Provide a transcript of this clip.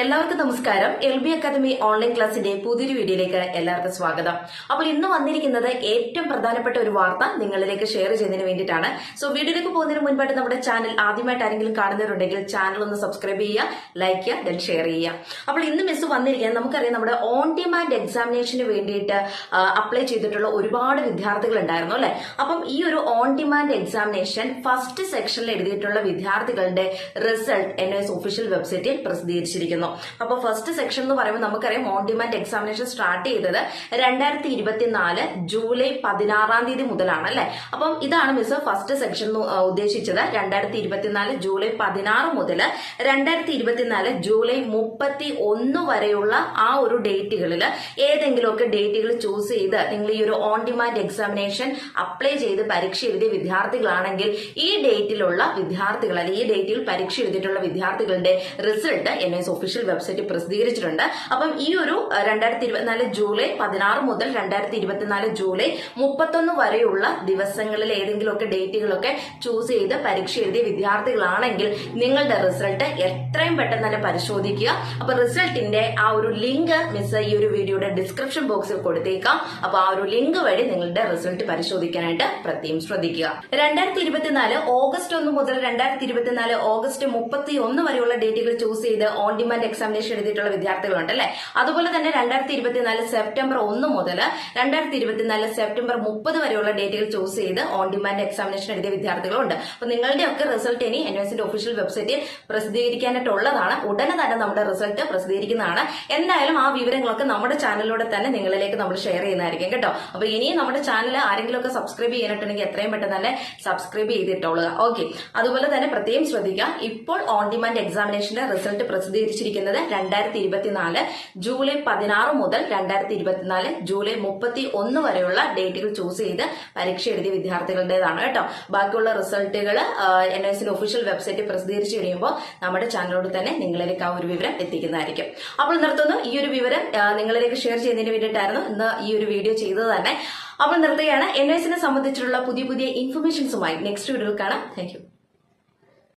എല്ലാവർക്കും നമസ്കാരം. L B academy online ക്ലാസിന്റെ പുതിയൊരു വീഡിയോയിലേക്ക് എല്ലാവർക്കും സ്വാഗതം. അപ്പോൾ ഇന്ന് വന്നിരിക്കുന്നത് ഏറ്റവും പ്രധാനപ്പെട്ട ഒരു വാർത്ത നിങ്ങളിലേക്ക് ഷെയർ ചെയ്യുന്നതിന് വേണ്ടിയിട്ടാണ്. സോ വീഡിയോയിലേക്ക് പോകുന്നതിന് മുൻപായിട്ട് നമ്മുടെ ചാനൽ ആദ്യമായിട്ട് ആരെങ്കിലും കാണുന്നവരുണ്ടെങ്കിൽ ചാനൽ ഒന്ന് സബ്സ്ക്രൈബ് ചെയ്യുക ലൈക്ക് ചെയ്യുക ദെൻ ഷെയർ ചെയ്യുക. അപ്പോൾ ഇന്ന് മിസ് വന്നിരിക്കുന്നത് നമുക്കറിയാം നമ്മുടെ ഓൺ ഡിമാൻഡ് എക്സാമിനേഷന് വേണ്ടിയിട്ട് അപ്ലൈ ചെയ്തിട്ടുള്ള ഒരുപാട് വിദ്യാർത്ഥികൾ ഉണ്ടായിരുന്നു അല്ലെ? അപ്പം ഈ ഒരു ഓൺ ഡിമാൻഡ് എക്സാമിനേഷൻ ഫസ്റ്റ് സെക്ഷനിൽ എഴുതിയിട്ടുള്ള വിദ്യാർത്ഥികളുടെ റിസൾട്ട് എൻ ഒഫീഷ്യൽ വെബ്സൈറ്റിൽ പ്രസിദ്ധീകരിച്ചിരിക്കുന്നു. അപ്പോൾ ഫസ്റ്റ് സെക്ഷൻ എന്ന് പറയുമ്പോൾ നമുക്കറിയാം ഓൺ ഡിമാൻഡ് എക്സാമിനേഷൻ സ്റ്റാർട്ട് ചെയ്തത് രണ്ടായിരത്തി ഇരുപത്തിനാല് ജൂലൈ പതിനാറാം തീയതി മുതലാണ് അല്ലെ? അപ്പം ഇതാണ് മിസ് ഫസ്റ്റ് സെക്ഷൻ ഉദ്ദേശിച്ചത്. രണ്ടായിരത്തി ഇരുപത്തിനാല് ജൂലൈ പതിനാറ് മുതൽ രണ്ടായിരത്തി ഇരുപത്തിനാല് ജൂലൈ മുപ്പത്തി ഒന്ന് വരെയുള്ള ആ ഒരു ഡേറ്റുകളിൽ ഏതെങ്കിലുമൊക്കെ ഡേറ്റുകൾ ചൂസ് ചെയ്ത് നിങ്ങൾ ഈ ഒരു ഓൺ ഡിമാൻഡ് എക്സാമിനേഷൻ അപ്ലൈ ചെയ്ത് പരീക്ഷ എഴുതിയ വിദ്യാർത്ഥികളാണെങ്കിൽ ഈ ഡേറ്റിലുള്ള വിദ്യാർത്ഥികൾ അല്ലെങ്കിൽ ഈ ഡേറ്റിൽ പരീക്ഷ എഴുതിയിട്ടുള്ള വിദ്യാർത്ഥികളുടെ റിസൾട്ട് എൻ എസ് വെബ്സൈറ്റിൽ പ്രസിദ്ധീകരിച്ചിട്ടുണ്ട്. അപ്പം ഈ ഒരു രണ്ടായിരത്തി ഇരുപത്തിനാല് ജൂലൈ പതിനാറ് മുതൽ രണ്ടായിരത്തി ഇരുപത്തിനാല് ജൂലൈ മുപ്പത്തൊന്ന് വരെയുള്ള ദിവസങ്ങളിൽ ഏതെങ്കിലുമൊക്കെ ഡേറ്റുകളൊക്കെ ചൂസ് ചെയ്ത് പരീക്ഷ എഴുതിയ വിദ്യാർത്ഥികളാണെങ്കിൽ നിങ്ങളുടെ റിസൾട്ട് എത്രയും പെട്ടെന്ന് തന്നെ പരിശോധിക്കുക. അപ്പൊ റിസൾട്ടിന്റെ ആ ഒരു ലിങ്ക് മിസ് ഈ ഒരു വീഡിയോയുടെ ഡിസ്ക്രിപ്ഷൻ ബോക്സിൽ കൊടുത്തേക്കാം. അപ്പൊ ആ ഒരു ലിങ്ക് വഴി നിങ്ങളുടെ റിസൾട്ട് പരിശോധിക്കാനായിട്ട് പ്രത്യേകം ശ്രദ്ധിക്കുക. രണ്ടായിരത്തി ഇരുപത്തിനാല് ഓഗസ്റ്റ് ഒന്ന് മുതൽ രണ്ടായിരത്തി ഇരുപത്തിനാല് ഓഗസ്റ്റ് മുപ്പത്തി ഒന്ന് വരെയുള്ള ഡേറ്റുകൾ ചൂസ് ചെയ്ത് ഓൺ ഡിമാൻഡ് എക്സാമിനേഷൻ എഴുതിയിട്ടുള്ള വിദ്യാർത്ഥികളുണ്ട് അല്ലെ? അതുപോലെ തന്നെ രണ്ടായിരത്തി ഇരുപത്തിനാല് സെപ്റ്റംബർ ഒന്ന് മുതൽ രണ്ടായിരത്തി ഇരുപത്തിനാല് സെപ്റ്റംബർ മുപ്പത് വരെയുള്ള ഡേറ്റുകൾ ചൂസ് ചെയ്ത് ഓൺ ഡിമാൻഡ് എക്സാമിനേഷൻ എഴുതിയ വിദ്യാർത്ഥികളുണ്ട്. അപ്പൊ നിങ്ങളുടെ ഒക്കെ റിസൾട്ട് ഇനി എൻ എസിന്റെ ഒഫീഷ്യൽ വെബ്സൈറ്റിൽ പ്രസിദ്ധീകരിക്കാനായിട്ടുള്ളതാണ്. ഉടനെ തന്നെ നമ്മുടെ റിസൾട്ട് പ്രസിദ്ധീകരിക്കുന്നതാണ്. എന്തായാലും ആ വിവരങ്ങളൊക്കെ നമ്മുടെ ചാനലിലൂടെ തന്നെ നിങ്ങളിലേക്ക് നമ്മൾ ഷെയർ ചെയ്യുന്നതായിരിക്കും കേട്ടോ. അപ്പൊ ഇനിയും നമ്മുടെ ചാനൽ ആരെങ്കിലും ഒക്കെ സബ്സ്ക്രൈബ് ചെയ്യാനായിട്ടുണ്ടെങ്കിൽ എത്രയും പെട്ടെന്ന് തന്നെ സബ്സ്ക്രൈബ് ചെയ്തിട്ടുള്ളത് ഓക്കെ അതുപോലെ തന്നെ പ്രത്യേകം ശ്രദ്ധിക്കുക. ഇപ്പോൾ ഓൺ ഡിമാൻഡ് എക്സാമിനേഷന്റെ റിസൾട്ട് പ്രസിദ്ധീകരിച്ചിരിക്കുന്നത് രണ്ടായിരത്തി ഇരുപത്തിനാല് ജൂലൈ പതിനാറ് മുതൽ രണ്ടായിരത്തി ഇരുപത്തിനാല് ജൂലൈ മുപ്പത്തി ഒന്ന് വരെയുള്ള ഡേറ്റുകൾ ചൂസ് ചെയ്ത് പരീക്ഷ എഴുതിയ വിദ്യാർത്ഥികളുടേതാണ് കേട്ടോ. ബാക്കിയുള്ള റിസൾട്ടുകൾ എൻ എസിന്റെ ഒഫീഷ്യൽ വെബ്സൈറ്റിൽ പ്രസിദ്ധീകരിച്ചു കഴിയുമ്പോൾ നമ്മുടെ ചാനലിലൂടെ തന്നെ നിങ്ങളിലേക്ക് ആ ഒരു വിവരം എത്തിക്കുന്നതായിരിക്കും. അപ്പോൾ നിർത്തുന്നു. ഈ ഒരു വിവരം നിങ്ങളിലേക്ക് ഷെയർ ചെയ്യുന്നതിന് വേണ്ടിയിട്ടായിരുന്നു ഇന്ന് ഈ ഒരു വീഡിയോ ചെയ്തത് തന്നെ. അപ്പോൾ നിർത്തുകയാണ്. എൻ എസിനെ സംബന്ധിച്ചിട്ടുള്ള പുതിയ പുതിയ ഇൻഫർമേഷൻസുമായി നെക്സ്റ്റ് വീഡിയോയിൽ കാണാം. താങ്ക്